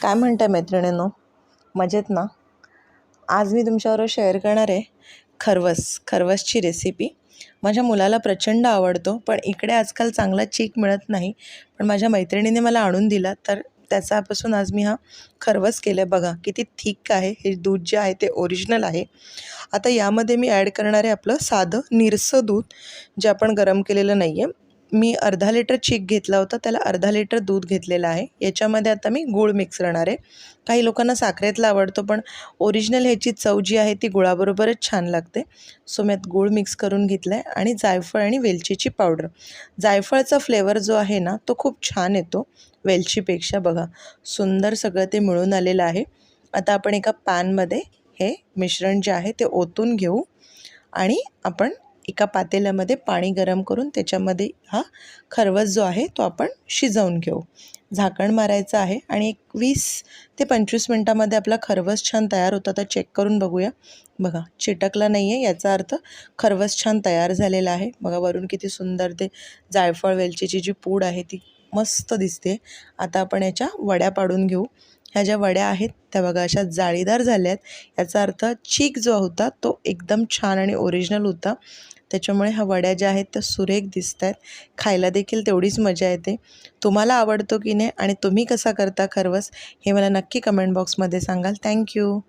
काय म्हणताय मैत्रिणींनो? मजेत ना? आज मी तुमच्याबरोबर शेअर करणार आहे खरवस खरवसची रेसिपी माझ्या मुलाला प्रचंड आवडतो पण इकडे आजकाल चांगला चीक मिळत नाही. पण माझ्या मैत्रिणीने मला आणून दिला तर त्याच्यापासून आज मी हा खरवस केलं आहे बघा किती थिक आहे हे दूध जे आहे ते ओरिजिनल आहे. आता यामध्ये मी ॲड करणार आहे आपलं साधं निरसं दूध जे आपण गरम केलेलं नाही आहे मी अर्धा लिटर चीक घेतला होता त्याला अर्धा लिटर दूध घेतलेलं आहे. याच्यामध्ये आता मी गूळ मिक्स करणार आहे. काही लोकांना साखरेतला आवडतो पण ओरिजिनल ह्याची चव जी आहे ती गुळाबरोबरच छान लागते. सो मी गूळ मिक्स करून घेतलं आहे आणि जायफळ आणि वेलचीची पावडर जायफळचा फ्लेवर जो आहे ना तो खूप छान येतो वेलचीपेक्षा. बघा सुंदर सगळं ते मिळून आलेलं आहे. आता आपण एका पॅनमध्ये हे मिश्रण जे आहे ते ओतून घेऊ आणि आपण एका पातेल्यामध्ये पाणी गरम करून त्याच्यामध्ये हा खरवस जो आहे तो आपण शिजवून घेऊ. झाकण मारायचं आहे आणि एक वीस ते पंचवीस मिनटामध्ये आपला खरवस छान तयार होतं. तर चेक करून बघूया. बघा चिटकला नाही आहे याचा अर्थ खरवस छान तयार झालेला आहे. बघा वरून किती सुंदर ते जायफळ वेलचीची जी पूड आहे ती मस्त दिसते. आता आपण याच्या वड्या पाडून घेऊ. ह्या ज्या वड्या आहेत त्या बघा अशा जाळीदार झाल्या आहेत याचा अर्थ चीक जो होता तो एकदम छान आणि ओरिजिनल होता. त्याच्यामुळे ह्या वड्या ज्या आहेत त्या सुरेख दिसत आहेत खायला देखील तेवढीच मजा येते. तुम्हाला आवडतो की नाही आणि तुम्ही कसा करता खरवस हे मला नक्की कमेंट बॉक्समध्ये सांगाल. थँक्यू